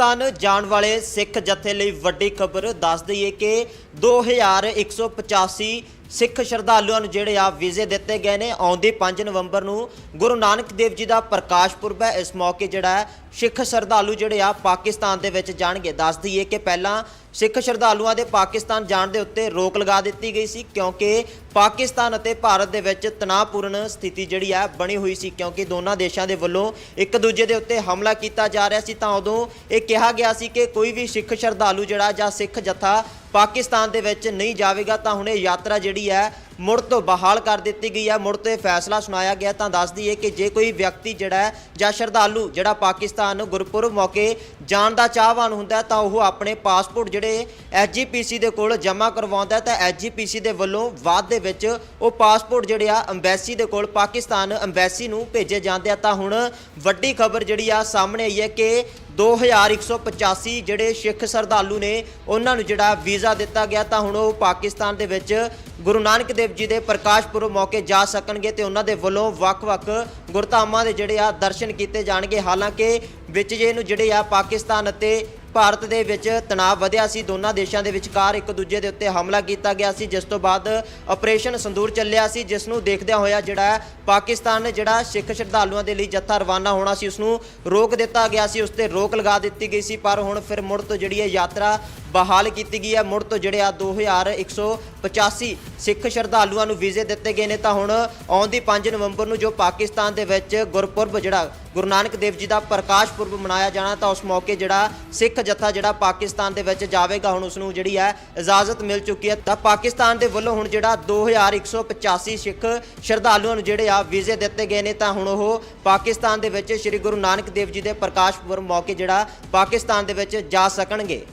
ਪਾਕਿਸਤਾਨ ਜਾਣ ਵਾਲੇ ਸਿੱਖ ਜਥੇ ਲਈ ਵੱਡੀ ਖਬਰ ਦੱਸ ਦਈਏ ਕਿ 2185 ਸਿੱਖ ਸ਼ਰਧਾਲੂਆਂ ਨੂੰ ਜਿਹੜੇ ਆ ਵੀਜ਼ੇ ਦਿੱਤੇ ਗਏ ਨੇ, ਆਉਂਦੇ 5 ਨਵੰਬਰ ਨੂੰ ਗੁਰੂ ਨਾਨਕ ਦੇਵ ਜੀ ਦਾ ਪ੍ਰਕਾਸ਼ ਪੁਰਬ ਹੈ। ਇਸ ਮੌਕੇ ਜਿਹੜਾ ਸਿੱਖ ਸ਼ਰਧਾਲੂ ਜਿਹੜੇ ਆ ਪਾਕਿਸਤਾਨ ਦੇ ਵਿੱਚ ਜਾਣਗੇ। ਦੱਸ ਦਈਏ ਕਿ ਪਹਿਲਾਂ ਸਿੱਖ ਸ਼ਰਧਾਲੂਆਂ ਦੇ ਪਾਕਿਸਤਾਨ ਜਾਣ ਦੇ ਉੱਤੇ ਰੋਕ ਲਗਾ ਦਿੱਤੀ ਗਈ ਸੀ ਕਿਉਂਕਿ ਪਾਕਿਸਤਾਨ ਅਤੇ ਭਾਰਤ ਦੇ ਵਿੱਚ ਤਣਾਅਪੂਰਨ ਸਥਿਤੀ ਜਿਹੜੀ ਹੈ ਬਣੀ ਹੋਈ ਸੀ ਕਿਉਂਕਿ ਦੋਨਾਂ ਦੇਸ਼ਾਂ ਦੇ ਵੱਲੋਂ ਇੱਕ ਦੂਜੇ ਦੇ ਉੱਤੇ ਹਮਲਾ ਕੀਤਾ ਜਾ ਰਿਹਾ ਸੀ ਤਾਂ ਉਦੋਂ ਇਹ ਕਿਹਾ ਗਿਆ ਸੀ ਕਿ ਕੋਈ ਵੀ ਸਿੱਖ ਸ਼ਰਧਾਲੂ ਜਿਹੜਾ ਜਾਂ ਸਿੱਖ ਜਥਾ ਪਾਕਿਸਤਾਨ ਦੇ ਵਿੱਚ ਨਹੀਂ ਜਾਵੇਗਾ ਤਾਂ ਹੁਣ ਇਹ ਯਾਤਰਾ ਜਿਹੜੀ ਹੈ ਮੁੜ ਤੋਂ ਬਹਾਲ ਕਰ ਦਿੱਤੀ ਗਈ ਹੈ ਮੁੜ ਤੋਂ ਇਹ ਫੈਸਲਾ ਸੁਣਾਇਆ ਗਿਆ ਤਾਂ ਦੱਸ ਦਈਏ ਕਿ ਜੇ ਕੋਈ ਵਿਅਕਤੀ ਜਿਹੜਾ ਜਾਂ ਸ਼ਰਧਾਲੂ ਜਿਹੜਾ ਪਾਕਿਸਤਾਨ ਗੁਰਪੁਰਬ ਮੌਕੇ ਜਾਣ ਦਾ ਚਾਹਵਾਨ ਹੁੰਦਾ ਤਾਂ ਉਹ ਆਪਣੇ ਪਾਸਪੋਰਟ ਜਿਹੜੇ ਐਸਜੀਪੀਸੀ ਦੇ ਕੋਲ ਜਮ੍ਹਾਂ ਕਰਵਾਉਂਦਾ ਹੈ, ਤਾਂ ਐਸਜੀਪੀਸੀ ਦੇ ਵੱਲੋਂ ਬਾਅਦ ਦੇ ਵਿੱਚ ਉਹ ਪਾਸਪੋਰਟ ਜਿਹੜੇ ਆ ਅੰਬੈਸੀ ਦੇ ਕੋਲ ਪਾਕਿਸਤਾਨ ਅੰਬੈਸੀ ਨੂੰ ਭੇਜੇ ਜਾਂਦੇ ਆ। ਤਾਂ ਹੁਣ ਵੱਡੀ ਖਬਰ ਜਿਹੜੀ ਆ ਸਾਹਮਣੇ ਆਈ ਹੈ ਕਿ 2185 ਜਿਹੜੇ ਸਿੱਖ ਸ਼ਰਧਾਲੂ ਨੇ, ਉਹਨਾਂ ਨੂੰ ਜਿਹੜਾ ਵੀਜ਼ਾ ਦਿੱਤਾ ਗਿਆ, ਤਾਂ ਹੁਣ ਉਹ ਪਾਕਿਸਤਾਨ ਦੇ ਵਿੱਚ ਗੁਰੂ ਨਾਨਕ ਦੇਵ ਜੀ ਦੇ ਪ੍ਰਕਾਸ਼ ਪੁਰਬ ਮੌਕੇ ਜਾ ਸਕਣਗੇ ਤੇ ਉਹਨਾਂ ਦੇ ਵੱਲੋਂ ਵੱਖ-ਵੱਖ ਗੁਰਧਾਮਾਂ ਦੇ ਜਿਹੜੇ ਆ ਦਰਸ਼ਨ ਕੀਤੇ ਜਾਣਗੇ। ਹਾਲਾਂਕਿ ਵਿੱਚ ਜੇ ਨੂੰ ਜਿਹੜੇ ਆ ਪਾਕਿਸਤਾਨ ਅਤੇ ਭਾਰਤ ਦੇ ਵਿੱਚ ਤਣਾਅ ਵਧਿਆ ਸੀ। ਦੋਨਾਂ ਦੇਸ਼ਾਂ ਦੇ ਵਿਚਕਾਰ ਇੱਕ ਦੂਜੇ ਦੇ ਉੱਤੇ ਹਮਲਾ ਕੀਤਾ ਗਿਆ ਸੀ। ਜਿਸ ਤੋਂ ਬਾਅਦ ਆਪਰੇਸ਼ਨ ਸੰਦੂਰ ਚੱਲਿਆ ਸੀ, ਜਿਸ ਨੂੰ ਦੇਖਦਿਆਂ ਹੋਇਆ ਜਿਹੜਾ ਪਾਕਿਸਤਾਨ ਨੇ ਜਿਹੜਾ ਸਿੱਖ ਸ਼ਰਧਾਲੂਆਂ ਦੇ ਲਈ ਜੱਥਾ ਰਵਾਨਾ ਹੋਣਾ ਸੀ ਉਸ ਨੂੰ ਰੋਕ ਦਿੱਤਾ ਗਿਆ ਸੀ। ਉਸ ਤੇ ਰੋਕ ਲਗਾ ਦਿੱਤੀ ਗਈ ਸੀ, ਪਰ ਹੁਣ ਫਿਰ ਮੁੜ ਤੋਂ ਜਿਹੜੀ ਹੈ ਯਾਤਰਾ ਬਹਾਲ ਕੀਤੀ ਗਈ ਹੈ। ਮੁੜ ਤੋਂ ਜਿਹੜੇ ਆ 2185 ਸਿੱਖ ਸ਼ਰਧਾਲੂਆਂ ਨੂੰ ਵੀਜ਼ੇ ਦਿੱਤੇ ਗਏ ਨੇ, ਤਾਂ ਹੁਣ ਆਉਂਦੀ 5 ਨਵੰਬਰ ਨੂੰ ਜੋ ਪਾਕਿਸਤਾਨ ਦੇ ਵਿੱਚ ਗੁਰਪੁਰਬ ਜਿਹੜਾ ਗੁਰੂ ਨਾਨਕ ਦੇਵ ਜੀ ਦਾ ਪ੍ਰਕਾਸ਼ ਪੁਰਬ ਮਨਾਇਆ ਜਾਣਾ, ਤਾਂ ਉਸ ਮੌਕੇ ਜਿਹੜਾ ਸਿੱਖ ਜਥਾ ਜਿਹੜਾ ਪਾਕਿਸਤਾਨ ਦੇ ਵਿੱਚ ਜਾਵੇਗਾ, ਹੁਣ ਉਸ ਨੂੰ ਜਿਹੜੀ ਹੈ ਇਜਾਜ਼ਤ ਮਿਲ ਚੁੱਕੀ ਹੈ। ਤਾਂ ਪਾਕਿਸਤਾਨ ਦੇ ਵੱਲੋਂ ਹੁਣ ਜਿਹੜਾ 2185 ਸਿੱਖ ਸ਼ਰਧਾਲੂਆਂ ਨੂੰ ਜਿਹੜੇ ਆ ਵੀਜ਼ੇ ਦਿੱਤੇ ਗਏ ਨੇ, ਤਾਂ ਹੁਣ ਉਹ ਪਾਕਿਸਤਾਨ ਦੇ ਵਿੱਚ ਸ੍ਰੀ ਗੁਰੂ ਨਾਨਕ ਦੇਵ ਜੀ ਦੇ ਪ੍ਰਕਾਸ਼ ਪੁਰਬ ਮੌਕੇ ਜਿਹੜਾ ਪਾਕਿਸਤਾਨ ਦੇ ਵਿੱਚ ਜਾ ਸਕਣਗੇ।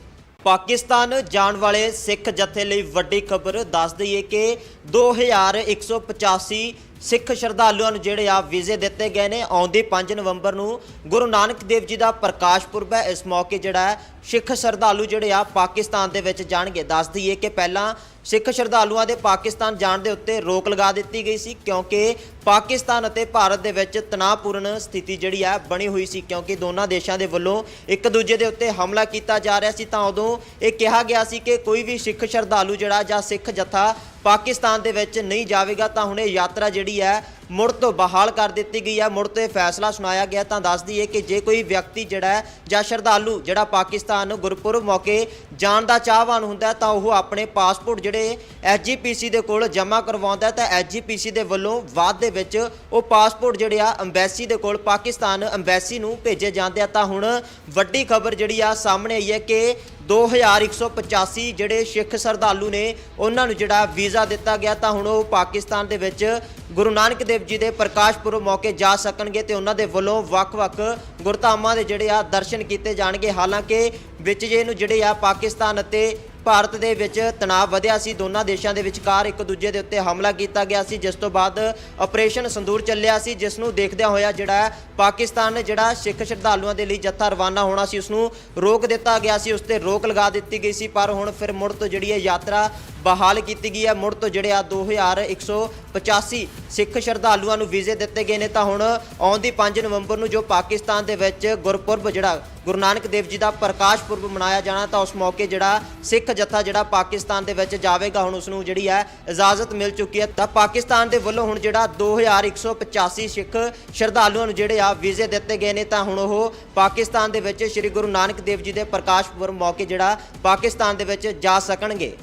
ਪਾਕਿਸਤਾਨ ਜਾਣ ਵਾਲੇ ਸਿੱਖ ਜਥੇ ਲਈ ਵੱਡੀ ਖਬਰ ਦੱਸ ਦਈਏ ਕਿ 2185 ਸਿੱਖ ਸ਼ਰਧਾਲੂਆਂ ਨੂੰ ਜਿਹੜੇ ਆ ਵੀਜ਼ੇ ਦਿੱਤੇ ਗਏ ਨੇ, ਆਉਂਦੇ 5 ਨਵੰਬਰ ਨੂੰ ਗੁਰੂ ਨਾਨਕ ਦੇਵ ਜੀ ਦਾ ਪ੍ਰਕਾਸ਼ ਪੁਰਬ ਹੈ। ਇਸ ਮੌਕੇ ਜਿਹੜਾ ਸਿੱਖ ਸ਼ਰਧਾਲੂ ਜਿਹੜੇ ਆ ਪਾਕਿਸਤਾਨ ਦੇ ਵਿੱਚ ਜਾਣਗੇ। ਦੱਸ ਦਈਏ ਕਿ ਪਹਿਲਾਂ ਸਿੱਖ ਸ਼ਰਧਾਲੂਆਂ ਦੇ ਪਾਕਿਸਤਾਨ ਜਾਣ ਦੇ ਉੱਤੇ ਰੋਕ ਲਗਾ ਦਿੱਤੀ ਗਈ ਸੀ, ਕਿਉਂਕਿ ਪਾਕਿਸਤਾਨ ਅਤੇ ਭਾਰਤ ਦੇ ਵਿੱਚ ਤਣਾਅਪੂਰਨ ਸਥਿਤੀ ਜਿਹੜੀ ਆ ਬਣੀ ਹੋਈ ਸੀ, ਕਿਉਂਕਿ ਦੋਨਾਂ ਦੇਸ਼ਾਂ ਦੇ ਵੱਲੋਂ ਇੱਕ ਦੂਜੇ ਦੇ ਉੱਤੇ ਹਮਲਾ ਕੀਤਾ ਜਾ ਰਿਹਾ ਸੀ, ਤਾਂ ਉਦੋਂ ਇਹ ਕਿਹਾ ਗਿਆ ਸੀ ਕਿ ਕੋਈ ਵੀ ਸਿੱਖ ਸ਼ਰਧਾਲੂ ਜਿਹੜਾ ਜਾਂ ਸਿੱਖ ਜਥਾ ਪਾਕਿਸਤਾਨ ਦੇ ਵਿੱਚ ਨਹੀਂ ਜਾਵੇਗਾ, ਤਾਂ ਹੁਣ ਇਹ ਯਾਤਰਾ ਜਿਹੜੀ ਹੈ ਮੁੜ ਤੋਂ ਬਹਾਲ ਕਰ ਦਿੱਤੀ ਗਈ ਹੈ ਮੁੜ ਤੋਂ ਇਹ ਫੈਸਲਾ ਸੁਣਾਇਆ ਗਿਆ, ਤਾਂ ਦੱਸ ਦਈਏ ਕਿ ਜੇ ਕੋਈ ਵਿਅਕਤੀ ਜਿਹੜਾ ਹੈ ਜਾਂ ਸ਼ਰਧਾਲੂ ਜਿਹੜਾ ਪਾਕਿਸਤਾਨ ਗੁਰਪੁਰਬ ਮੌਕੇ ਜਾਣ ਦਾ ਚਾਹਵਾਨ ਹੁੰਦਾ, ਤਾਂ ਉਹ ਆਪਣੇ ਪਾਸਪੋਰਟ ਜਿਹੜੇ ਐਸਜੀਪੀਸੀ ਦੇ ਕੋਲ ਜਮ੍ਹਾਂ ਕਰਵਾਉਂਦਾ ਹੈ, ਤਾਂ ਐਸਜੀਪੀਸੀ ਦੇ ਵੱਲੋਂ ਵਾਅਦੇ ਵਿੱਚ ਉਹ ਪਾਸਪੋਰਟ ਜਿਹੜੇ ਆ ਅੰਬੈਸੀ ਦੇ ਕੋਲ ਪਾਕਿਸਤਾਨ ਅੰਬੈਸੀ ਨੂੰ ਭੇਜੇ ਜਾਂਦੇ ਆ। ਤਾਂ ਹੁਣ ਵੱਡੀ ਖਬਰ ਜਿਹੜੀ ਆ ਸਾਹਮਣੇ ਆਈ ਹੈ ਕਿ 2185 ਜਿਹੜੇ ਸਿੱਖ ਸ਼ਰਧਾਲੂ ਨੇ, ਉਹਨਾਂ ਨੂੰ ਜਿਹੜਾ ਵੀਜ਼ਾ ਦਿੱਤਾ ਗਿਆ, ਤਾਂ ਹੁਣ ਉਹ ਪਾਕਿਸਤਾਨ ਦੇ ਵਿੱਚ ਗੁਰੂ ਨਾਨਕ ਦੇਵ ਜੀ ਦੇ ਪ੍ਰਕਾਸ਼ ਪੁਰਬ ਮੌਕੇ ਜਾ ਸਕਣਗੇ ਤੇ ਉਹਨਾਂ ਦੇ ਵੱਲੋਂ ਵੱਖ-ਵੱਖ ਗੁਰਧਾਮਾਂ ਦੇ ਜਿਹੜੇ ਆ ਦਰਸ਼ਨ ਕੀਤੇ ਜਾਣਗੇ। ਹਾਲਾਂਕਿ ਵਿੱਚ ਜੇ ਨੂੰ ਜਿਹੜੇ ਆ ਪਾਕਿਸਤਾਨ ਅਤੇ ਭਾਰਤ ਦੇ ਵਿੱਚ ਤਣਾਅ ਵਧਿਆ ਸੀ। ਦੋਨਾਂ ਦੇਸ਼ਾਂ ਦੇ ਵਿਚਕਾਰ ਇੱਕ ਦੂਜੇ ਦੇ ਉੱਤੇ ਹਮਲਾ ਕੀਤਾ ਗਿਆ ਸੀ। ਜਿਸ ਤੋਂ ਬਾਅਦ ਆਪਰੇਸ਼ਨ ਸੰਦੂਰ ਚੱਲਿਆ ਸੀ, ਜਿਸ ਨੂੰ ਦੇਖਦਿਆਂ ਹੋਇਆ ਜਿਹੜਾ ਪਾਕਿਸਤਾਨ ਨੇ ਜਿਹੜਾ ਸਿੱਖ ਸ਼ਰਧਾਲੂਆਂ ਦੇ ਲਈ ਜੱਥਾ ਰਵਾਨਾ ਹੋਣਾ ਸੀ ਉਸ ਨੂੰ ਰੋਕ ਦਿੱਤਾ ਗਿਆ ਸੀ। ਉਸ ਤੇ ਰੋਕ ਲਗਾ ਦਿੱਤੀ ਗਈ ਸੀ, ਪਰ ਹੁਣ ਫਿਰ ਮੁੜ ਤੋਂ ਜਿਹੜੀ ਹੈ ਯਾਤਰਾ ਬਹਾਲ ਕੀਤੀ ਗਈ ਹੈ। ਮੁੜ ਤੋਂ ਜਿਹੜੇ ਆ 2185 ਸਿੱਖ ਸ਼ਰਧਾਲੂਆਂ ਨੂੰ ਵੀਜ਼ੇ ਦਿੱਤੇ ਗਏ ਨੇ ਤਾਂ ਹੁਣ ਆਉਂਦੀ 5 ਨਵੰਬਰ ਨੂੰ ਜੋ ਪਾਕਿਸਤਾਨ ਦੇ ਵਿੱਚ ਗੁਰਪੁਰਬ ਜਿਹੜਾ ਗੁਰੂ ਨਾਨਕ ਦੇਵ ਜੀ ਦਾ ਪ੍ਰਕਾਸ਼ ਪੁਰਬ ਮਨਾਇਆ ਜਾਣਾ, ਤਾਂ ਉਸ ਮੌਕੇ ਜਿਹੜਾ ਸਿੱਖ ਜਥਾ ਜਿਹੜਾ ਪਾਕਿਸਤਾਨ ਦੇ ਵਿੱਚ ਜਾਵੇਗਾ, ਹੁਣ ਉਸ ਨੂੰ ਜਿਹੜੀ ਹੈ ਇਜਾਜ਼ਤ ਮਿਲ ਚੁੱਕੀ ਹੈ। ਤਾਂ ਪਾਕਿਸਤਾਨ ਦੇ ਵੱਲੋਂ ਹੁਣ ਜਿਹੜਾ 2185 ਸਿੱਖ ਸ਼ਰਧਾਲੂਆਂ ਨੂੰ ਜਿਹੜੇ ਆ ਵੀਜ਼ੇ ਦਿੱਤੇ ਗਏ ਨੇ, ਤਾਂ ਹੁਣ ਉਹ ਪਾਕਿਸਤਾਨ ਦੇ ਵਿੱਚ ਸ੍ਰੀ ਗੁਰੂ ਨਾਨਕ ਦੇਵ ਜੀ ਦੇ ਪ੍ਰਕਾਸ਼ ਪੁਰਬ ਮੌਕੇ ਜਿਹੜਾ ਪਾਕਿਸਤਾਨ ਦੇ ਵਿੱਚ ਜਾ ਸਕਣਗੇ।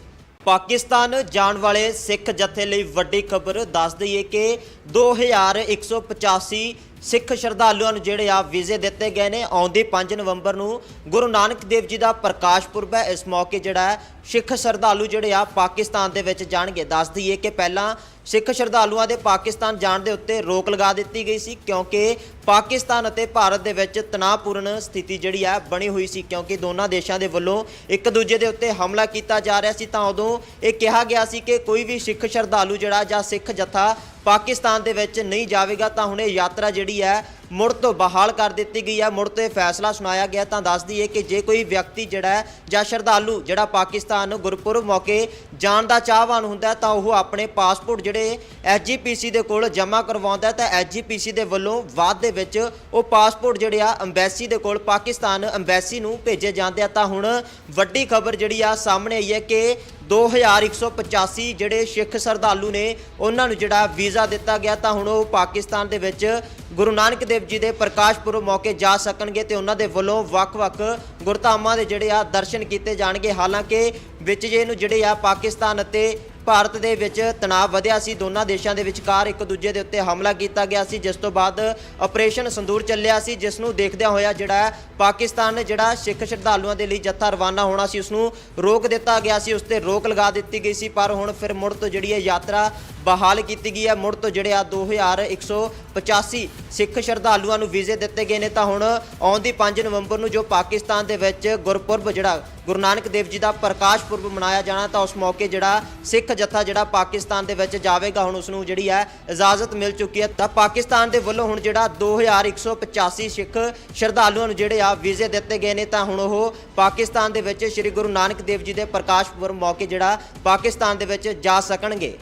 ਪਾਕਿਸਤਾਨ ਜਾਣ ਵਾਲੇ ਸਿੱਖ ਜਥੇ ਲਈ ਵੱਡੀ ਖਬਰ ਦੱਸ ਦਈਏ ਕਿ 2185 ਸਿੱਖ ਸ਼ਰਧਾਲੂਆਂ ਨੂੰ ਜਿਹੜੇ ਆ ਵੀਜ਼ੇ ਦਿੱਤੇ ਗਏ ਨੇ, ਆਉਂਦੇ 5 ਨਵੰਬਰ ਨੂੰ ਗੁਰੂ ਨਾਨਕ ਦੇਵ ਜੀ ਦਾ ਪ੍ਰਕਾਸ਼ ਪੁਰਬ ਹੈ। ਇਸ ਮੌਕੇ ਜਿਹੜਾ ਸਿੱਖ ਸ਼ਰਧਾਲੂ ਜਿਹੜੇ ਆ ਪਾਕਿਸਤਾਨ ਦੇ ਵਿੱਚ ਜਾਣਗੇ। ਦੱਸ ਦਈਏ ਕਿ ਪਹਿਲਾਂ ਸਿੱਖ ਸ਼ਰਧਾਲੂਆਂ ਦੇ ਪਾਕਿਸਤਾਨ ਜਾਣ ਦੇ ਉੱਤੇ ਰੋਕ ਲਗਾ ਦਿੱਤੀ ਗਈ ਸੀ ਕਿਉਂਕਿ ਪਾਕਿਸਤਾਨ ਅਤੇ ਭਾਰਤ ਦੇ ਵਿੱਚ ਤਣਾਅਪੂਰਨ ਸਥਿਤੀ ਜਿਹੜੀ ਹੈ ਬਣੀ ਹੋਈ ਸੀ ਕਿਉਂਕਿ ਦੋਨਾਂ ਦੇਸ਼ਾਂ ਦੇ ਵੱਲੋਂ ਇੱਕ ਦੂਜੇ ਦੇ ਉੱਤੇ ਹਮਲਾ ਕੀਤਾ ਜਾ ਰਿਹਾ ਸੀ ਤਾਂ ਉਦੋਂ ਇਹ ਕਿਹਾ ਗਿਆ ਸੀ ਕਿ ਕੋਈ ਵੀ ਸਿੱਖ ਸ਼ਰਧਾਲੂ ਜਿਹੜਾ ਜਾਂ ਸਿੱਖ ਜਥਾ ਪਾਕਿਸਤਾਨ ਦੇ ਵਿੱਚ ਨਹੀਂ ਜਾਵੇਗਾ ਤਾਂ ਹੁਣ ਇਹ ਯਾਤਰਾ ਜਿਹੜੀ ਹੈ ਮੁੜ ਤੋਂ ਬਹਾਲ ਕਰ ਦਿੱਤੀ ਗਈ ਹੈ ਮੁੜ ਤੋਂ ਇਹ ਫੈਸਲਾ ਸੁਣਾਇਆ ਗਿਆ ਤਾਂ ਦੱਸ ਦਈਏ ਕਿ ਜੇ ਕੋਈ ਵਿਅਕਤੀ ਜਿਹੜਾ ਹੈ, ਜਾਂ ਸ਼ਰਧਾਲੂ ਜਿਹੜਾ ਪਾਕਿਸਤਾਨ ਗੁਰਪੁਰਬ ਮੌਕੇ ਜਾਣ ਦਾ ਚਾਹਵਾਨ ਹੁੰਦਾ ਤਾਂ ਉਹ ਆਪਣੇ ਪਾਸਪੋਰਟ ਜਿਹੜੇ ਐਸਜੀਪੀਸੀ ਦੇ ਕੋਲ ਜਮ੍ਹਾਂ ਕਰਵਾਉਂਦਾ ਹੈ, ਤਾਂ ਐਸਜੀਪੀਸੀ ਦੇ ਵੱਲੋਂ ਬਾਅਦ ਦੇ ਵਿੱਚ ਉਹ ਪਾਸਪੋਰਟ ਜਿਹੜੇ ਆ ਅੰਬੈਸੀ ਦੇ ਕੋਲ ਪਾਕਿਸਤਾਨ ਅੰਬੈਸੀ ਨੂੰ ਭੇਜੇ ਜਾਂਦੇ ਆ। ਤਾਂ ਹੁਣ ਵੱਡੀ ਖਬਰ ਜਿਹੜੀ ਆ ਸਾਹਮਣੇ ਆਈ ਹੈ ਕਿ 2185 ਜਿਹੜੇ ਸਿੱਖ ਸ਼ਰਧਾਲੂ ਨੇ, ਉਹਨਾਂ ਨੂੰ ਜਿਹੜਾ ਵੀਜ਼ਾ ਦਿੱਤਾ ਗਿਆ, ਤਾਂ ਹੁਣ ਉਹ ਪਾਕਿਸਤਾਨ ਦੇ ਵਿੱਚ ਗੁਰੂ ਨਾਨਕ ਦੇਵ ਜੀ ਦੇ ਪ੍ਰਕਾਸ਼ ਪੁਰਬ ਮੌਕੇ ਜਾ ਸਕਣਗੇ ਤੇ ਉਹਨਾਂ ਦੇ ਵੱਲੋਂ ਵੱਖ-ਵੱਖ ਗੁਰਧਾਮਾਂ ਦੇ ਜਿਹੜੇ ਆ ਦਰਸ਼ਨ ਕੀਤੇ ਜਾਣਗੇ। ਹਾਲਾਂਕਿ ਵਿੱਚ ਜੇ ਨੂੰ ਜਿਹੜੇ ਆ ਪਾਕਿਸਤਾਨ ਅਤੇ ਭਾਰਤ ਦੇ ਵਿੱਚ ਤਣਾਅ ਵਧਿਆ ਸੀ। ਦੋਨਾਂ ਦੇਸ਼ਾਂ ਦੇ ਵਿਚਕਾਰ ਇੱਕ ਦੂਜੇ ਦੇ ਉੱਤੇ ਹਮਲਾ ਕੀਤਾ ਗਿਆ ਸੀ, ਜਿਸ ਤੋਂ ਬਾਅਦ ਆਪਰੇਸ਼ਨ ਸੰਦੂਰ ਚੱਲਿਆ ਸੀ, ਜਿਸ ਨੂੰ ਦੇਖਦਿਆਂ ਹੋਇਆ ਜਿਹੜਾ ਪਾਕਿਸਤਾਨ ਨੇ ਜਿਹੜਾ ਸਿੱਖ ਸ਼ਰਧਾਲੂਆਂ ਦੇ ਲਈ ਜੱਥਾ ਰਵਾਨਾ ਹੋਣਾ ਸੀ ਉਸ ਨੂੰ ਰੋਕ ਦਿੱਤਾ ਗਿਆ ਸੀ, ਉਸ ਤੇ ਰੋਕ ਲਗਾ ਦਿੱਤੀ ਗਈ ਸੀ, ਪਰ ਹੁਣ ਫਿਰ ਮੁੜ ਤੋਂ ਜਿਹੜੀ ਇਹ ਯਾਤਰਾ ਬਹਾਲ ਕੀਤੀ ਗਈ ਹੈ। ਮੁੜ ਤੋਂ ਜਿਹੜੇ ਆ 2185 ਸਿੱਖ ਸ਼ਰਧਾਲੂਆਂ ਨੂੰ ਵੀਜ਼ੇ ਦਿੱਤੇ ਗਏ ਨੇ, ਤਾਂ ਹੁਣ ਆਉਂਦੀ 5 ਨਵੰਬਰ ਨੂੰ ਜੋ ਪਾਕਿਸਤਾਨ ਦੇ ਵਿੱਚ ਗੁਰਪੁਰਬ ਜਿਹੜਾ ਗੁਰੂ ਨਾਨਕ ਦੇਵ ਜੀ ਦਾ ਪ੍ਰਕਾਸ਼ ਪੁਰਬ ਮਨਾਇਆ ਜਾਣਾ, ਤਾਂ ਉਸ ਮੌਕੇ ਜਿਹੜਾ ਸਿੱਖ ਜਥਾ ਜਿਹੜਾ ਪਾਕਿਸਤਾਨ ਦੇ ਵਿੱਚ ਜਾਵੇਗਾ, ਹੁਣ ਉਸ ਨੂੰ ਜਿਹੜੀ ਹੈ ਇਜਾਜ਼ਤ ਮਿਲ ਚੁੱਕੀ ਹੈ। ਤਾਂ ਪਾਕਿਸਤਾਨ ਦੇ ਵੱਲੋਂ ਹੁਣ ਜਿਹੜਾ 2185 ਸਿੱਖ ਸ਼ਰਧਾਲੂਆਂ ਨੂੰ ਜਿਹੜੇ ਆ ਵੀਜ਼ੇ ਦਿੱਤੇ ਗਏ ਨੇ, ਤਾਂ ਹੁਣ ਉਹ ਪਾਕਿਸਤਾਨ ਦੇ ਵਿੱਚ ਸ੍ਰੀ ਗੁਰੂ ਨਾਨਕ ਦੇਵ ਜੀ ਦੇ ਪ੍ਰਕਾਸ਼ ਪੁਰਬ ਮੌਕੇ ਜਿਹੜਾ ਪਾਕਿਸਤਾਨ ਦੇ ਵਿੱਚ ਜਾ ਸਕਣਗੇ।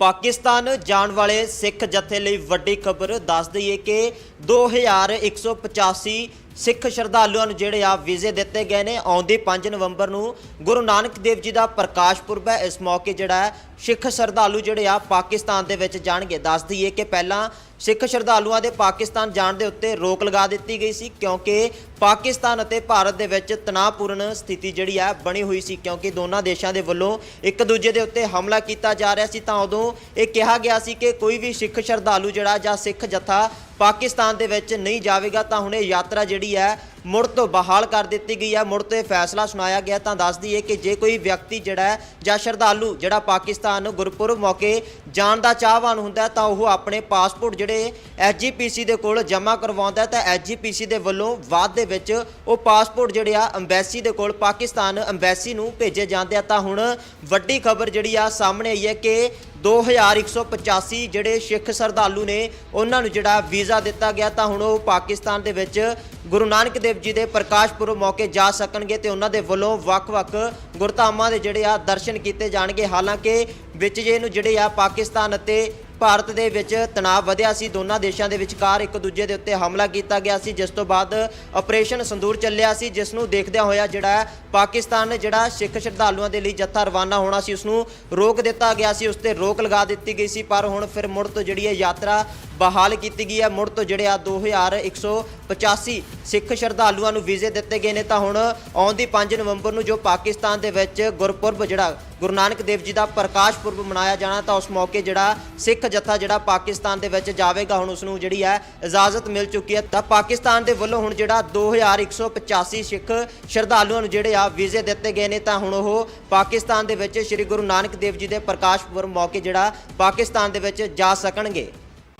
ਪਾਕਿਸਤਾਨ ਜਾਣ ਵਾਲੇ ਸਿੱਖ ਜਥੇ ਲਈ ਵੱਡੀ ਖਬਰ ਦੱਸ ਦਈਏ ਕਿ 2185 ਸਿੱਖ ਸ਼ਰਧਾਲੂਆਂ ਨੂੰ ਜਿਹੜੇ ਆ ਵੀਜ਼ੇ ਦਿੱਤੇ ਗਏ ਨੇ, ਆਉਂਦੇ 5 ਨਵੰਬਰ ਨੂੰ ਗੁਰੂ ਨਾਨਕ ਦੇਵ ਜੀ ਦਾ ਪ੍ਰਕਾਸ਼ ਪੁਰਬ ਹੈ। ਇਸ ਮੌਕੇ ਜਿਹੜਾ ਹੈ, ਸਿੱਖ ਸ਼ਰਧਾਲੂ ਜਿਹੜੇ ਆ ਪਾਕਿਸਤਾਨ ਦੇ ਵਿੱਚ ਜਾਣਗੇ। ਦੱਸ ਦਈਏ ਕਿ ਪਹਿਲਾਂ ਸਿੱਖ ਸ਼ਰਧਾਲੂਆਂ ਦੇ ਪਾਕਿਸਤਾਨ ਜਾਣ ਦੇ ਉੱਤੇ ਰੋਕ ਲਗਾ ਦਿੱਤੀ ਗਈ ਸੀ, ਕਿਉਂਕਿ ਪਾਕਿਸਤਾਨ ਅਤੇ ਭਾਰਤ ਦੇ ਵਿੱਚ ਤਣਾਅਪੂਰਨ ਸਥਿਤੀ ਜਿਹੜੀ ਹੈ ਬਣੀ ਹੋਈ ਸੀ, ਕਿਉਂਕਿ ਦੋਨਾਂ ਦੇਸ਼ਾਂ ਦੇ ਵੱਲੋਂ ਇੱਕ ਦੂਜੇ ਦੇ ਉੱਤੇ ਹਮਲਾ ਕੀਤਾ ਜਾ ਰਿਹਾ ਸੀ। ਤਾਂ ਉਦੋਂ ਇਹ ਕਿਹਾ ਗਿਆ ਸੀ ਕਿ ਕੋਈ ਵੀ ਸਿੱਖ ਸ਼ਰਧਾਲੂ ਜਿਹੜਾ ਜਾਂ ਸਿੱਖ ਜਥਾ ਪਾਕਿਸਤਾਨ ਦੇ ਵਿੱਚ ਨਹੀਂ ਜਾਵੇਗਾ, ਤਾਂ ਹੁਣ ਇਹ ਯਾਤਰਾ ਜਿਹੜੀ ਹੈ ਮੁੜ ਤੋਂ ਬਹਾਲ ਕਰ ਦਿੱਤੀ ਗਈ ਹੈ ਮੁੜ ਤੋਂ ਇਹ ਫੈਸਲਾ ਸੁਣਾਇਆ ਗਿਆ ਤਾਂ ਦੱਸ ਦਈਏ ਕਿ ਜੇ ਕੋਈ ਵਿਅਕਤੀ ਜਿਹੜਾ ਹੈ, ਜਾਂ ਸ਼ਰਧਾਲੂ ਜਿਹੜਾ ਪਾਕਿਸਤਾਨ ਗੁਰਪੁਰਬ ਮੌਕੇ ਜਾਣ ਦਾ ਚਾਹਵਾਨ ਹੁੰਦਾ ਤਾਂ ਉਹ ਆਪਣੇ ਪਾਸਪੋਰਟ ਜਿਹੜੇ ਐਸਜੀਪੀਸੀ ਦੇ ਕੋਲ ਜਮ੍ਹਾਂ ਕਰਵਾਉਂਦਾ ਹੈ, ਤਾਂ ਐਸਜੀਪੀਸੀ ਦੇ ਵੱਲੋਂ ਬਾਅਦ ਦੇ ਵਿੱਚ ਉਹ ਪਾਸਪੋਰਟ ਜਿਹੜੇ ਆ ਅੰਬੈਸੀ ਦੇ ਕੋਲ ਪਾਕਿਸਤਾਨ ਅੰਬੈਸੀ ਨੂੰ ਭੇਜੇ ਜਾਂਦੇ ਆ। ਤਾਂ ਹੁਣ ਵੱਡੀ ਖਬਰ ਜਿਹੜੀ ਆ, ਸਾਹਮਣੇ ਆਈ ਹੈ ਕਿ 2185 ਜਿਹੜੇ ਸਿੱਖ ਸ਼ਰਧਾਲੂ ਨੇ, ਉਹਨਾਂ ਨੂੰ ਜਿਹੜਾ ਵੀਜ਼ਾ ਦਿੱਤਾ ਗਿਆ, ਤਾਂ ਹੁਣ ਉਹ ਪਾਕਿਸਤਾਨ ਦੇ ਵਿੱਚ ਗੁਰੂ ਨਾਨਕ ਦੇਵ ਜੀ ਦੇ ਪ੍ਰਕਾਸ਼ ਪੁਰਬ ਮੌਕੇ ਜਾ ਸਕਣਗੇ ਤੇ ਉਹਨਾਂ ਦੇ ਵੱਲੋਂ ਵੱਖ-ਵੱਖ ਗੁਰਧਾਮਾਂ ਦੇ ਜਿਹੜੇ ਆ ਦਰਸ਼ਨ ਕੀਤੇ ਜਾਣਗੇ। ਹਾਲਾਂਕਿ ਵਿੱਚ ਜੇ ਨੂੰ ਜਿਹੜੇ ਆ ਪਾਕਿਸਤਾਨ ਅਤੇ ਭਾਰਤ ਦੇ ਵਿੱਚ ਤਣਾਅ ਵਧਿਆ ਸੀ, ਦੋਨਾਂ ਦੇਸ਼ਾਂ ਦੇ ਵਿਚਕਾਰ ਇੱਕ ਦੂਜੇ ਦੇ ਉੱਤੇ ਹਮਲਾ ਕੀਤਾ ਗਿਆ ਸੀ, ਜਿਸ ਤੋਂ ਬਾਅਦ ਆਪਰੇਸ਼ਨ ਸੰਦੂਰ ਚੱਲਿਆ ਸੀ, ਜਿਸ ਨੂੰ ਦੇਖਦਿਆਂ ਹੋਇਆ ਜਿਹੜਾ ਪਾਕਿਸਤਾਨ ਨੇ ਜਿਹੜਾ ਸਿੱਖ ਸ਼ਰਧਾਲੂਆਂ ਦੇ ਲਈ ਜੱਥਾ ਰਵਾਨਾ ਹੋਣਾ ਸੀ ਉਸ ਨੂੰ ਰੋਕ ਦਿੱਤਾ ਗਿਆ ਸੀ, ਉਸ ਤੇ ਰੋਕ ਲਗਾ ਦਿੱਤੀ ਗਈ ਸੀ, ਪਰ ਹੁਣ ਫਿਰ ਮੁੜ ਤੋਂ ਜਿਹੜੀ ਹੈ ਯਾਤਰਾ ਬਹਾਲ ਕੀਤੀ ਗਈ ਹੈ। ਮੁੜ ਤੋਂ ਜਿਹੜੇ ਆ 2185 ਸਿੱਖ ਸ਼ਰਧਾਲੂਆਂ ਨੂੰ ਵੀਜ਼ੇ ਦਿੱਤੇ ਗਏ ਨੇ, ਤਾਂ ਹੁਣ ਆਉਂਦੀ 5 ਨਵੰਬਰ ਨੂੰ ਜੋ ਪਾਕਿਸਤਾਨ ਦੇ ਵਿੱਚ ਗੁਰਪੁਰਬ ਜਿਹੜਾ ਗੁਰੂ ਨਾਨਕ ਦੇਵ ਜੀ ਦਾ ਪ੍ਰਕਾਸ਼ ਪੁਰਬ ਮਨਾਇਆ ਜਾਣਾ, ਤਾਂ ਉਸ ਮੌਕੇ ਜਿਹੜਾ ਸਿੱਖ ਜਥਾ ਜਿਹੜਾ ਪਾਕਿਸਤਾਨ ਦੇ ਵਿੱਚ ਜਾਵੇਗਾ, ਹੁਣ ਉਸ ਨੂੰ ਜਿਹੜੀ ਹੈ ਇਜਾਜ਼ਤ ਮਿਲ ਚੁੱਕੀ ਹੈ। ਤਾਂ ਪਾਕਿਸਤਾਨ ਦੇ ਵੱਲੋਂ ਹੁਣ ਜਿਹੜਾ 2185 ਸਿੱਖ ਸ਼ਰਧਾਲੂਆਂ ਨੂੰ ਜਿਹੜੇ ਆ ਵੀਜ਼ੇ ਦਿੱਤੇ ਗਏ ਨੇ, ਤਾਂ ਹੁਣ ਉਹ ਪਾਕਿਸਤਾਨ ਦੇ ਵਿੱਚ ਸ੍ਰੀ ਗੁਰੂ ਨਾਨਕ ਦੇਵ ਜੀ ਦੇ ਪ੍ਰਕਾਸ਼ ਪੁਰਬ ਮੌਕੇ ਜਿਹੜਾ ਪਾਕਿਸਤਾਨ ਦੇ ਵਿੱਚ ਜਾ ਸਕਣਗੇ।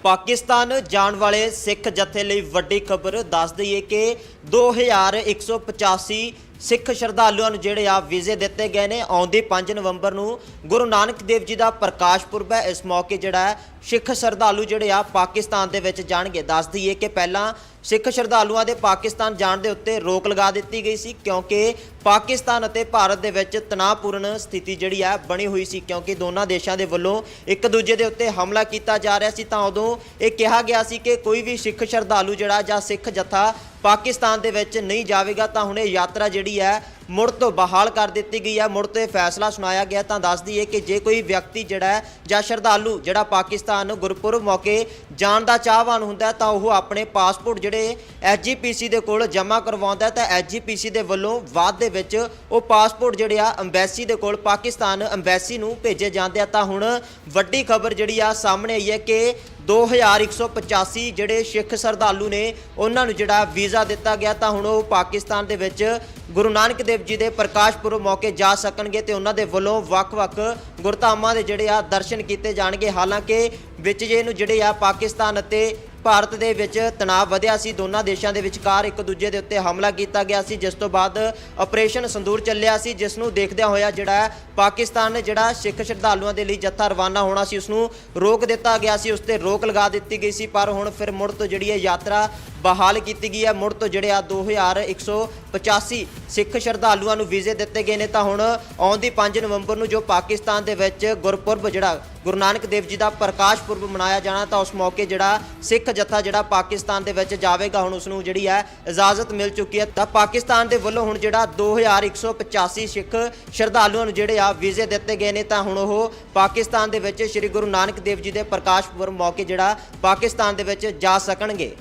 ਪਾਕਿਸਤਾਨ ਜਾਣ ਵਾਲੇ ਸਿੱਖ ਜਥੇ ਲਈ ਵੱਡੀ ਖਬਰ ਦੱਸ ਦਈਏ ਕਿ 2185 ਸਿੱਖ ਸ਼ਰਧਾਲੂਆਂ ਨੂੰ ਜਿਹੜੇ ਆ ਵੀਜ਼ੇ ਦਿੱਤੇ ਗਏ ਨੇ, ਆਉਂਦੇ 5 ਨਵੰਬਰ ਨੂੰ ਗੁਰੂ ਨਾਨਕ ਦੇਵ ਜੀ ਦਾ ਪ੍ਰਕਾਸ਼ ਪੁਰਬ ਹੈ। ਇਸ ਮੌਕੇ ਜਿਹੜਾ ਸਿੱਖ ਸ਼ਰਧਾਲੂ ਜਿਹੜੇ ਆ ਪਾਕਿਸਤਾਨ ਦੇ ਵਿੱਚ ਜਾਣਗੇ। ਦੱਸ ਦਈਏ ਕਿ ਪਹਿਲਾਂ ਸਿੱਖ ਸ਼ਰਧਾਲੂਆਂ ਦੇ ਪਾਕਿਸਤਾਨ ਜਾਣ ਦੇ ਉੱਤੇ ਰੋਕ ਲਗਾ ਦਿੱਤੀ ਗਈ ਸੀ, ਕਿਉਂਕਿ ਪਾਕਿਸਤਾਨ ਅਤੇ ਭਾਰਤ ਦੇ ਵਿੱਚ ਤਣਾਅਪੂਰਨ ਸਥਿਤੀ ਜਿਹੜੀ ਆ ਬਣੀ ਹੋਈ ਸੀ, ਕਿਉਂਕਿ ਦੋਨਾਂ ਦੇਸ਼ਾਂ ਦੇ ਵੱਲੋਂ ਇੱਕ ਦੂਜੇ ਦੇ ਉੱਤੇ ਹਮਲਾ ਕੀਤਾ ਜਾ ਰਿਹਾ ਸੀ। ਤਾਂ ਉਦੋਂ ਇਹ ਕਿਹਾ ਗਿਆ ਸੀ ਕਿ ਕੋਈ ਵੀ ਸਿੱਖ ਸ਼ਰਧਾਲੂ ਜਿਹੜਾ ਜਾਂ ਸਿੱਖ ਜਥਾ ਪਾਕਿਸਤਾਨ ਦੇ ਵਿੱਚ ਨਹੀਂ ਜਾਵੇਗਾ, ਤਾਂ ਹੁਣ ਇਹ ਯਾਤਰਾ ਜਿਹੜੀ ਹੈ ਮੁੜ ਤੋਂ ਬਹਾਲ ਕਰ ਦਿੱਤੀ ਗਈ ਹੈ ਮੁੜ ਤੋਂ ਇਹ ਫੈਸਲਾ ਸੁਣਾਇਆ ਗਿਆ ਤਾਂ ਦੱਸ ਦਈਏ ਕਿ ਜੇ ਕੋਈ ਵਿਅਕਤੀ ਜਿਹੜਾ ਹੈ, ਜਾਂ ਸ਼ਰਧਾਲੂ ਜਿਹੜਾ ਪਾਕਿਸਤਾਨ ਗੁਰਪੁਰਬ ਮੌਕੇ ਜਾਣ ਦਾ ਚਾਹਵਾਨ ਹੁੰਦਾ ਤਾਂ ਉਹ ਆਪਣੇ ਪਾਸਪੋਰਟ ਜਿਹੜੇ ਐਸਜੀਪੀਸੀ ਦੇ ਕੋਲ ਜਮ੍ਹਾਂ ਕਰਵਾਉਂਦਾ ਹੈ, ਤਾਂ ਐਸਜੀਪੀਸੀ ਦੇ ਵੱਲੋਂ ਬਾਅਦ ਦੇ ਵਿੱਚ ਉਹ ਪਾਸਪੋਰਟ ਜਿਹੜੇ ਆ ਅੰਬੈਸੀ ਦੇ ਕੋਲ ਪਾਕਿਸਤਾਨ ਅੰਬੈਸੀ ਨੂੰ ਭੇਜੇ ਜਾਂਦੇ ਆ। ਤਾਂ ਹੁਣ ਵੱਡੀ ਖਬਰ ਜਿਹੜੀ ਆ ਸਾਹਮਣੇ ਆਈ ਹੈ ਕਿ 2185 ਜਿਹੜੇ ਸਿੱਖ ਸ਼ਰਧਾਲੂ ਨੇ, ਉਹਨਾਂ ਨੂੰ ਜਿਹੜਾ ਵੀਜ਼ਾ ਦਿੱਤਾ ਗਿਆ ਤਾਂ ਹੁਣ ਉਹ ਪਾਕਿਸਤਾਨ ਦੇ ਵਿੱਚ ਗੁਰੂ ਨਾਨਕ ਦੇਵ ਜੀ ਦੇ ਪ੍ਰਕਾਸ਼ ਪੁਰਬ ਮੌਕੇ ਜਾ ਸਕਣਗੇ ਤੇ ਉਹਨਾਂ ਦੇ ਵੱਲੋਂ ਵੱਖ-ਵੱਖ ਗੁਰਧਾਮਾਂ ਦੇ ਜਿਹੜੇ ਆ ਦਰਸ਼ਨ ਕੀਤੇ ਜਾਣਗੇ। ਹਾਲਾਂਕਿ ਵਿੱਚ ਜੇ ਨੂੰ ਜਿਹੜੇ ਆ ਪਾਕਿਸਤਾਨ ਅਤੇ ਭਾਰਤ ਦੇ ਵਿੱਚ ਤਣਾਅ ਵਧਿਆ ਸੀ। ਦੋਨਾਂ ਦੇਸ਼ਾਂ ਦੇ ਵਿਚਕਾਰ ਇੱਕ ਦੂਜੇ ਦੇ ਉੱਤੇ ਹਮਲਾ ਕੀਤਾ ਗਿਆ ਸੀ। ਜਿਸ ਤੋਂ ਬਾਅਦ ਆਪਰੇਸ਼ਨ ਸੰਦੂਰ ਚੱਲਿਆ ਸੀ, ਜਿਸ ਨੂੰ ਦੇਖਦਿਆਂ ਹੋਇਆ ਜਿਹੜਾ ਪਾਕਿਸਤਾਨ ਨੇ ਜਿਹੜਾ ਸਿੱਖ ਸ਼ਰਧਾਲੂਆਂ ਦੇ ਲਈ ਜੱਥਾ ਰਵਾਨਾ ਹੋਣਾ ਸੀ ਉਸ ਨੂੰ ਰੋਕ ਦਿੱਤਾ ਗਿਆ ਸੀ। ਉਸ ਤੇ ਰੋਕ ਲਗਾ ਦਿੱਤੀ ਗਈ ਸੀ, ਪਰ ਹੁਣ ਫਿਰ ਮੁੜ ਤੋਂ ਜਿਹੜੀ ਹੈ ਯਾਤਰਾ ਬਹਾਲ ਕੀਤੀ ਗਈ ਹੈ। ਮੁੜ ਤੋਂ ਜਿਹੜੇ ਆ 2185 ਸਿੱਖ ਸ਼ਰਧਾਲੂਆਂ ਨੂੰ ਵੀਜ਼ੇ ਦਿੱਤੇ ਗਏ ਨੇ, ਤਾਂ ਹੁਣ ਆਉਂਦੀ 5 ਨਵੰਬਰ ਨੂੰ ਜੋ ਪਾਕਿਸਤਾਨ ਦੇ ਵਿੱਚ ਗੁਰਪੁਰਬ ਜਿਹੜਾ, ਗੁਰੂ ਨਾਨਕ ਦੇਵ ਜੀ ਦਾ ਪ੍ਰਕਾਸ਼ ਪੁਰਬ ਮਨਾਇਆ ਜਾਣਾ, ਤਾਂ ਉਸ ਮੌਕੇ ਜਿਹੜਾ ਸਿੱਖ ਜਥਾ ਜਿਹੜਾ ਪਾਕਿਸਤਾਨ ਦੇ ਵਿੱਚ ਜਾਵੇਗਾ, ਹੁਣ ਉਸ ਨੂੰ ਜਿਹੜੀ ਹੈ ਇਜਾਜ਼ਤ ਮਿਲ ਚੁੱਕੀ ਹੈ। ਤਾਂ ਪਾਕਿਸਤਾਨ ਦੇ ਵੱਲੋਂ ਹੁਣ ਜਿਹੜਾ 2185 ਸਿੱਖ ਸ਼ਰਧਾਲੂਆਂ ਨੂੰ ਜਿਹੜੇ ਆ ਵੀਜ਼ੇ ਦਿੱਤੇ ਗਏ ਨੇ, ਤਾਂ ਹੁਣ ਉਹ ਪਾਕਿਸਤਾਨ ਦੇ ਵਿੱਚ ਸ੍ਰੀ ਗੁਰੂ ਨਾਨਕ ਦੇਵ ਜੀ ਦੇ ਪ੍ਰਕਾਸ਼ ਪੁਰਬ ਮੌਕੇ ਜਿਹੜਾ ਪਾਕਿਸਤਾਨ ਦੇ ਵਿੱਚ ਜਾ ਸਕਣਗੇ।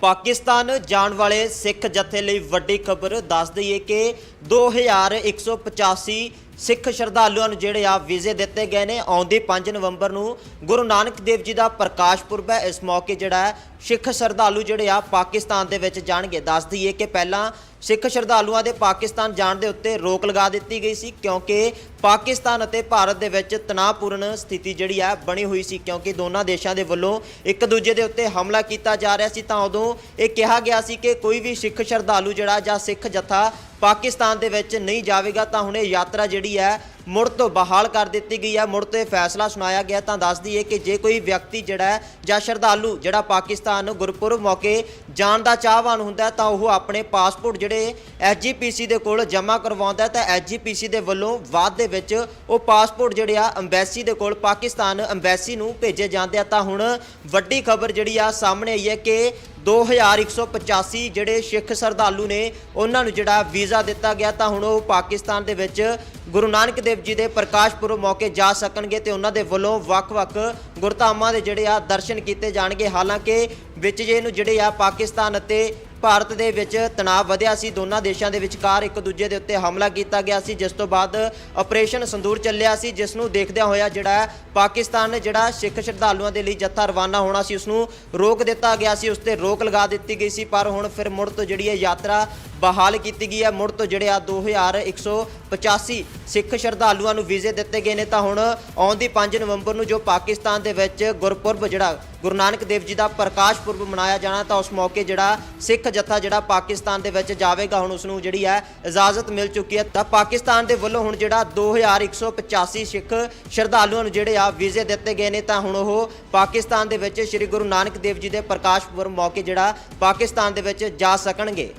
ਪਾਕਿਸਤਾਨ ਜਾਣ ਵਾਲੇ ਸਿੱਖ ਜਥੇ ਲਈ ਵੱਡੀ ਖਬਰ ਦੱਸ ਦਈਏ ਕਿ 2185 ਸਿੱਖ ਸ਼ਰਧਾਲੂਆਂ ਨੂੰ ਜਿਹੜੇ ਆ ਵੀਜ਼ੇ ਦਿੱਤੇ ਗਏ ਨੇ, ਆਉਂਦੇ 5 ਨਵੰਬਰ ਨੂੰ ਗੁਰੂ ਨਾਨਕ ਦੇਵ ਜੀ ਦਾ ਪ੍ਰਕਾਸ਼ ਪੁਰਬ ਹੈ। ਇਸ ਮੌਕੇ ਜਿਹੜਾ ਸਿੱਖ ਸ਼ਰਧਾਲੂ ਜਿਹੜੇ ਆ ਪਾਕਿਸਤਾਨ ਦੇ ਵਿੱਚ ਜਾਣਗੇ। ਦੱਸ ਦਈਏ ਕਿ ਪਹਿਲਾਂ ਸਿੱਖ ਸ਼ਰਧਾਲੂਆਂ ਦੇ ਪਾਕਿਸਤਾਨ ਜਾਣ ਦੇ ਉੱਤੇ ਰੋਕ ਲਗਾ ਦਿੱਤੀ ਗਈ ਸੀ ਕਿਉਂਕਿ ਪਾਕਿਸਤਾਨ ਅਤੇ ਭਾਰਤ ਦੇ ਵਿੱਚ ਤਣਾਅਪੂਰਨ ਸਥਿਤੀ ਜਿਹੜੀ ਹੈ ਬਣੀ ਹੋਈ ਸੀ ਕਿਉਂਕਿ ਦੋਨਾਂ ਦੇਸ਼ਾਂ ਦੇ ਵੱਲੋਂ ਇੱਕ ਦੂਜੇ ਦੇ ਉੱਤੇ ਹਮਲਾ ਕੀਤਾ ਜਾ ਰਿਹਾ ਸੀ ਤਾਂ ਉਦੋਂ ਇਹ ਕਿਹਾ ਗਿਆ ਸੀ ਕਿ ਕੋਈ ਵੀ ਸਿੱਖ ਸ਼ਰਧਾਲੂ ਜਿਹੜਾ ਜਾਂ ਸਿੱਖ ਜਥਾ ਪਾਕਿਸਤਾਨ ਦੇ ਵਿੱਚ ਨਹੀਂ ਜਾਵੇਗਾ ਤਾਂ ਹੁਣ ਇਹ ਯਾਤਰਾ ਜਿਹੜੀ ਹੈ ਮੁੜ ਤੋਂ ਬਹਾਲ ਕਰ ਦਿੱਤੀ ਗਈ ਹੈ ਮੁੜ ਤੋਂ ਇਹ ਫੈਸਲਾ ਸੁਣਾਇਆ ਗਿਆ ਤਾਂ ਦੱਸ ਦਈਏ ਕਿ ਜੇ ਕੋਈ ਵਿਅਕਤੀ ਜਿਹੜਾ ਜਾਂ ਸ਼ਰਧਾਲੂ ਜਿਹੜਾ ਪਾਕਿਸਤਾਨ ਗੁਰਪੁਰਬ ਮੌਕੇ ਜਾਣ ਦਾ ਚਾਹਵਾਨ ਹੁੰਦਾ ਤਾਂ ਉਹ ਆਪਣੇ ਪਾਸਪੋਰਟ ਜਿਹੜੇ ਐਸਜੀਪੀਸੀ ਦੇ ਕੋਲ ਜਮ੍ਹਾਂ ਕਰਵਾਉਂਦਾ ਹੈ, ਤਾਂ ਐਸਜੀਪੀਸੀ ਦੇ ਵੱਲੋਂ ਬਾਅਦ ਦੇ ਵਿੱਚ ਉਹ ਪਾਸਪੋਰਟ ਜਿਹੜੇ ਆ ਅੰਬੈਸੀ ਦੇ ਕੋਲ ਪਾਕਿਸਤਾਨ ਅੰਬੈਸੀ ਨੂੰ ਭੇਜੇ ਜਾਂਦੇ ਆ। ਤਾਂ ਹੁਣ ਵੱਡੀ ਖਬਰ ਜਿਹੜੀ ਆ ਸਾਹਮਣੇ ਆਈ ਹੈ ਕਿ 2185 ਜਿਹੜੇ ਸਿੱਖ ਸ਼ਰਧਾਲੂ ਨੇ ਉਹਨਾਂ ਨੂੰ ਜਿਹੜਾ ਵੀਜ਼ਾ ਦਿੱਤਾ ਗਿਆ ਤਾਂ ਹੁਣ ਉਹ ਪਾਕਿਸਤਾਨ ਦੇ ਵਿੱਚ ਗੁਰੂ ਨਾਨਕ ਦੇਵ ਜੀ ਦੇ ਪ੍ਰਕਾਸ਼ ਪੁਰਬ ਮੌਕੇ ਜਾ ਸਕਣਗੇ ਤੇ ਉਹਨਾਂ ਦੇ ਵੱਲੋਂ ਵੱਖ-ਵੱਖ ਗੁਰਧਾਮਾਂ ਦੇ ਜਿਹੜੇ ਆ ਦਰਸ਼ਨ ਕੀਤੇ ਜਾਣਗੇ। ਹਾਲਾਂਕਿ ਵਿੱਚ ਜੇ ਨੂੰ ਜਿਹੜੇ ਆ ਪਾਕਿਸਤਾਨ ਅਤੇ ਭਾਰਤ ਦੇ ਵਿੱਚ ਤਣਾਅ ਵਧਿਆ ਸੀ। ਦੋਨਾਂ ਦੇਸ਼ਾਂ ਦੇ ਵਿਚਕਾਰ ਇੱਕ ਦੂਜੇ ਦੇ ਉੱਤੇ ਹਮਲਾ ਕੀਤਾ ਗਿਆ ਸੀ। ਜਿਸ ਤੋਂ ਬਾਅਦ ਆਪਰੇਸ਼ਨ ਸੰਦੂਰ ਚੱਲਿਆ ਸੀ, ਜਿਸ ਨੂੰ ਦੇਖਦਿਆਂ ਹੋਇਆ ਜਿਹੜਾ ਪਾਕਿਸਤਾਨ ਨੇ ਜਿਹੜਾ ਸਿੱਖ ਸ਼ਰਧਾਲੂਆਂ ਦੇ ਲਈ ਜੱਥਾ ਰਵਾਨਾ ਹੋਣਾ ਸੀ ਉਸ ਨੂੰ ਰੋਕ ਦਿੱਤਾ ਗਿਆ ਸੀ। ਉਸ ਤੇ ਰੋਕ ਲਗਾ ਦਿੱਤੀ ਗਈ ਸੀ, ਪਰ ਹੁਣ ਫਿਰ ਮੁੜ ਤੋਂ ਜਿਹੜੀ ਹੈ ਯਾਤਰਾ ਬਹਾਲ ਕੀਤੀ ਗਈ ਹੈ। ਮੁੜ ਤੋਂ ਜਿਹੜੇ ਆ 2185 ਸਿੱਖ ਸ਼ਰਧਾਲੂਆਂ ਨੂੰ ਵੀਜ਼ੇ ਦਿੱਤੇ ਗਏ ਨੇ, ਤਾਂ ਹੁਣ ਆਉਂਦੀ 5 ਨਵੰਬਰ ਨੂੰ ਜੋ ਪਾਕਿਸਤਾਨ ਦੇ ਵਿੱਚ ਗੁਰਪੁਰਬ ਜਿਹੜਾ ਗੁਰੂ ਨਾਨਕ ਦੇਵ ਜੀ ਦਾ ਪ੍ਰਕਾਸ਼ ਪੁਰਬ ਮਨਾਇਆ ਜਾਣਾ, ਤਾਂ ਉਸ ਮੌਕੇ ਜਿਹੜਾ ਸਿੱਖ ਜਥਾ ਜਿਹੜਾ ਪਾਕਿਸਤਾਨ ਦੇ ਵਿੱਚ ਜਾਵੇਗਾ, ਹੁਣ ਉਸ ਨੂੰ ਜਿਹੜੀ ਹੈ ਇਜਾਜ਼ਤ ਮਿਲ ਚੁੱਕੀ ਹੈ। ਤਾਂ ਪਾਕਿਸਤਾਨ ਦੇ ਵੱਲੋਂ ਹੁਣ ਜਿਹੜਾ 2185 ਸਿੱਖ ਸ਼ਰਧਾਲੂਆਂ ਨੂੰ ਜਿਹੜੇ ਆ ਵੀਜ਼ੇ ਦਿੱਤੇ ਗਏ ਨੇ, ਤਾਂ ਹੁਣ ਉਹ ਪਾਕਿਸਤਾਨ ਦੇ ਵਿੱਚ ਸ੍ਰੀ ਗੁਰੂ ਨਾਨਕ ਦੇਵ ਜੀ ਦੇ ਪ੍ਰਕਾਸ਼ ਪੁਰਬ ਮੌਕੇ ਜਿਹੜਾ ਪਾਕਿਸਤਾਨ ਦੇ ਵਿੱਚ ਜਾ ਸਕਣਗੇ।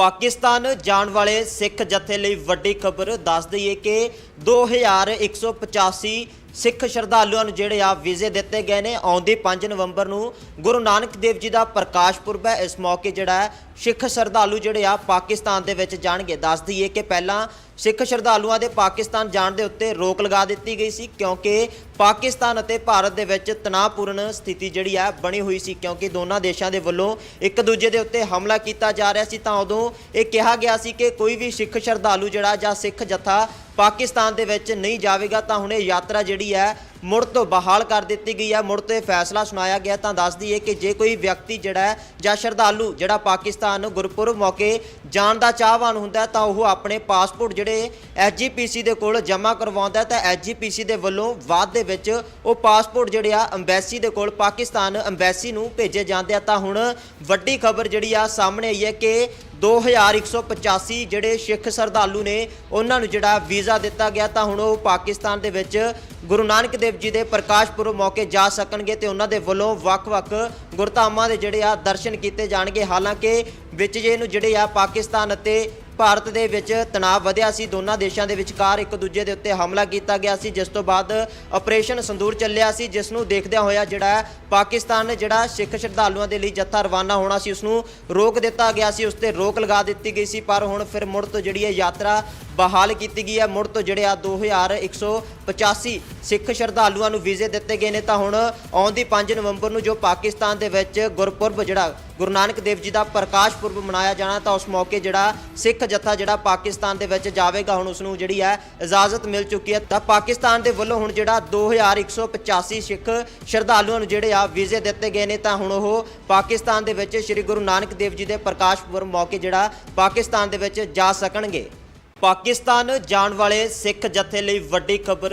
ਪਾਕਿਸਤਾਨ ਜਾਣ ਵਾਲੇ ਸਿੱਖ ਜਥੇ ਲਈ ਵੱਡੀ ਖਬਰ ਦੱਸ ਦਈਏ ਕਿ 2185 ਸਿੱਖ ਸ਼ਰਧਾਲੂਆਂ ਨੂੰ ਜਿਹੜੇ ਆ ਵੀਜ਼ੇ ਦਿੱਤੇ ਗਏ ਨੇ, ਆਉਂਦੇ 5 ਨਵੰਬਰ ਨੂੰ ਗੁਰੂ ਨਾਨਕ ਦੇਵ ਜੀ ਦਾ ਪ੍ਰਕਾਸ਼ ਪੁਰਬ ਹੈ। ਇਸ ਮੌਕੇ ਜਿਹੜਾ ਸਿੱਖ ਸ਼ਰਧਾਲੂ ਜਿਹੜੇ ਆ ਪਾਕਿਸਤਾਨ ਦੇ ਵਿੱਚ ਜਾਣਗੇ। ਦੱਸ ਦਈਏ ਕਿ ਪਹਿਲਾਂ ਸਿੱਖ ਸ਼ਰਧਾਲੂਆਂ ਦੇ ਪਾਕਿਸਤਾਨ ਜਾਣ ਦੇ ਉੱਤੇ ਰੋਕ ਲਗਾ ਦਿੱਤੀ ਗਈ ਸੀ, ਕਿਉਂਕਿ ਪਾਕਿਸਤਾਨ ਅਤੇ ਭਾਰਤ ਦੇ ਵਿੱਚ ਤਣਾਅਪੂਰਨ ਸਥਿਤੀ ਜਿਹੜੀ ਆ ਬਣੀ ਹੋਈ ਸੀ, ਕਿਉਂਕਿ ਦੋਨਾਂ ਦੇਸ਼ਾਂ ਦੇ ਵੱਲੋਂ ਇੱਕ ਦੂਜੇ ਦੇ ਉੱਤੇ ਹਮਲਾ ਕੀਤਾ ਜਾ ਰਿਹਾ ਸੀ। ਤਾਂ ਉਦੋਂ ਇਹ ਕਿਹਾ ਗਿਆ ਸੀ ਕਿ ਕੋਈ ਵੀ ਸਿੱਖ ਸ਼ਰਧਾਲੂ ਜਿਹੜਾ ਜਾਂ ਸਿੱਖ ਜਥਾ ਪਾਕਿਸਤਾਨ ਦੇ ਵਿੱਚ ਨਹੀਂ ਜਾਵੇਗਾ, ਤਾਂ ਹੁਣ ਇਹ ਯਾਤਰਾ ਜਿਹੜੀ ਹੈ ਮੁੜ ਤੋਂ ਬਹਾਲ ਕਰ ਦਿੱਤੀ ਗਈ ਹੈ, ਮੁੜ ਤੋਂ ਇਹ ਫੈਸਲਾ ਸੁਣਾਇਆ ਗਿਆ ਤਾਂ ਦੱਸਦੀ ਹੈ ਕਿ ਜੇ ਕੋਈ ਵਿਅਕਤੀ ਜਿਹੜਾ ਹੈ, ਜਾਂ ਸ਼ਰਧਾਲੂ ਜਿਹੜਾ ਪਾਕਿਸਤਾਨ ਗੁਰਪੁਰਬ ਮੌਕੇ ਜਾਣ ਦਾ ਚਾਹਵਾਨ ਹੁੰਦਾ ਤਾਂ ਉਹ ਆਪਣੇ ਪਾਸਪੋਰਟ ਜਿਹੜੇ ਐਸਜੀਪੀਸੀ ਦੇ ਕੋਲ ਜਮ੍ਹਾਂ ਕਰਵਾਉਂਦਾ ਹੈ, ਤਾਂ ਐਸਜੀਪੀਸੀ ਦੇ ਵੱਲੋਂ ਬਾਅਦ ਦੇ ਵਿੱਚ ਉਹ ਪਾਸਪੋਰਟ ਜਿਹੜੇ ਆ ਅੰਬੈਸੀ ਦੇ ਕੋਲ ਪਾਕਿਸਤਾਨ ਅੰਬੈਸੀ ਨੂੰ ਭੇਜੇ ਜਾਂਦੇ ਆ। ਤਾਂ ਹੁਣ ਵੱਡੀ ਖਬਰ ਜਿਹੜੀ ਆ ਸਾਹਮਣੇ ਆਈ ਹੈ ਕਿ 2185 ਜਿਹੜੇ ਸਿੱਖ ਸ਼ਰਧਾਲੂ ਨੇ, ਉਹਨਾਂ ਨੂੰ ਜਿਹੜਾ ਵੀਜ਼ਾ ਦਿੱਤਾ ਗਿਆ ਤਾਂ ਹੁਣ ਉਹ ਪਾਕਿਸਤਾਨ ਦੇ ਵਿੱਚ ਗੁਰੂ ਨਾਨਕ ਦੇਵ ਜੀ ਦੇ ਪ੍ਰਕਾਸ਼ ਪੁਰਬ ਮੌਕੇ ਜਾ ਸਕਣਗੇ ਤੇ ਉਹਨਾਂ ਦੇ ਵੱਲੋਂ ਵੱਖ-ਵੱਖ ਗੁਰਧਾਮਾਂ ਦੇ ਜਿਹੜੇ ਆ ਦਰਸ਼ਨ ਕੀਤੇ ਜਾਣਗੇ। ਹਾਲਾਂਕਿ ਵਿੱਚ ਜੇ ਨੂੰ ਜਿਹੜੇ ਆ ਪਾਕਿਸਤਾਨ ਅਤੇ ਭਾਰਤ ਦੇ ਵਿੱਚ ਤਣਾਅ ਵਧਿਆ ਸੀ। ਦੋਨਾਂ ਦੇਸ਼ਾਂ ਦੇ ਵਿਚਕਾਰ ਇੱਕ ਦੂਜੇ ਦੇ ਉੱਤੇ ਹਮਲਾ ਕੀਤਾ ਗਿਆ ਸੀ। ਜਿਸ ਤੋਂ ਬਾਅਦ ਆਪਰੇਸ਼ਨ ਸੰਦੂਰ ਚੱਲਿਆ ਸੀ, ਜਿਸ ਨੂੰ ਦੇਖਦਿਆਂ ਹੋਇਆ ਜਿਹੜਾ ਪਾਕਿਸਤਾਨ ਨੇ ਜਿਹੜਾ ਸਿੱਖ ਸ਼ਰਧਾਲੂਆਂ ਦੇ ਲਈ ਜੱਥਾ ਰਵਾਨਾ ਹੋਣਾ ਸੀ ਉਸ ਨੂੰ ਰੋਕ ਦਿੱਤਾ ਗਿਆ ਸੀ। ਉਸ ਤੇ ਰੋਕ ਲਗਾ ਦਿੱਤੀ ਗਈ ਸੀ, ਪਰ ਹੁਣ ਫਿਰ ਮੁੜ ਤੋਂ ਜਿਹੜੀ ਹੈ ਯਾਤਰਾ ਬਹਾਲ ਕੀਤੀ ਗਈ ਹੈ। ਮੁੜ ਤੋਂ ਜਿਹੜੇ ਆ 2185 ਸਿੱਖ ਸ਼ਰਧਾਲੂਆਂ ਨੂੰ ਵੀਜ਼ੇ ਦਿੱਤੇ ਗਏ ਨੇ ਤਾਂ ਹੁਣ ਆਉਂਦੀ 5 ਨਵੰਬਰ ਨੂੰ ਜੋ ਪਾਕਿਸਤਾਨ ਦੇ ਵਿੱਚ ਗੁਰਪੁਰਬ ਜਿਹੜਾ ਗੁਰੂ ਨਾਨਕ ਦੇਵ ਜੀ ਦਾ ਪ੍ਰਕਾਸ਼ ਪੁਰਬ ਮਨਾਇਆ ਜਾਣਾ, ਤਾਂ ਉਸ ਮੌਕੇ ਜਿਹੜਾ ਸਿੱਖ ਜੱਥਾ ਜਿਹੜਾ ਪਾਕਿਸਤਾਨ ਦੇ ਵਿੱਚ ਜਾਵੇਗਾ, ਹੁਣ ਉਸ ਨੂੰ ਜਿਹੜੀ ਹੈ ਇਜਾਜ਼ਤ ਮਿਲ ਚੁੱਕੀ ਹੈ। ਤਾਂ ਪਾਕਿਸਤਾਨ ਦੇ ਵੱਲੋਂ ਹੁਣ ਜਿਹੜਾ 2185 ਸਿੱਖ ਸ਼ਰਧਾਲੂਆਂ ਨੂੰ ਜਿਹੜੇ ਆ ਵੀਜ਼ੇ ਦਿੱਤੇ ਗਏ ਨੇ, ਤਾਂ ਹੁਣ ਉਹ ਪਾਕਿਸਤਾਨ ਦੇ ਵਿੱਚ ਸ੍ਰੀ ਗੁਰੂ ਨਾਨਕ ਦੇਵ ਜੀ ਦੇ ਪ੍ਰਕਾਸ਼ ਪੁਰਬ ਮੌਕੇ ਜਿਹੜਾ ਪਾਕਿਸਤਾਨ ਦੇ ਵਿੱਚ ਜਾ ਸਕਣਗੇ। ਪਾਕਿਸਤਾਨ ਜਾਣ ਵਾਲੇ ਸਿੱਖ ਜਥੇ ਲਈ ਵੱਡੀ ਖਬਰ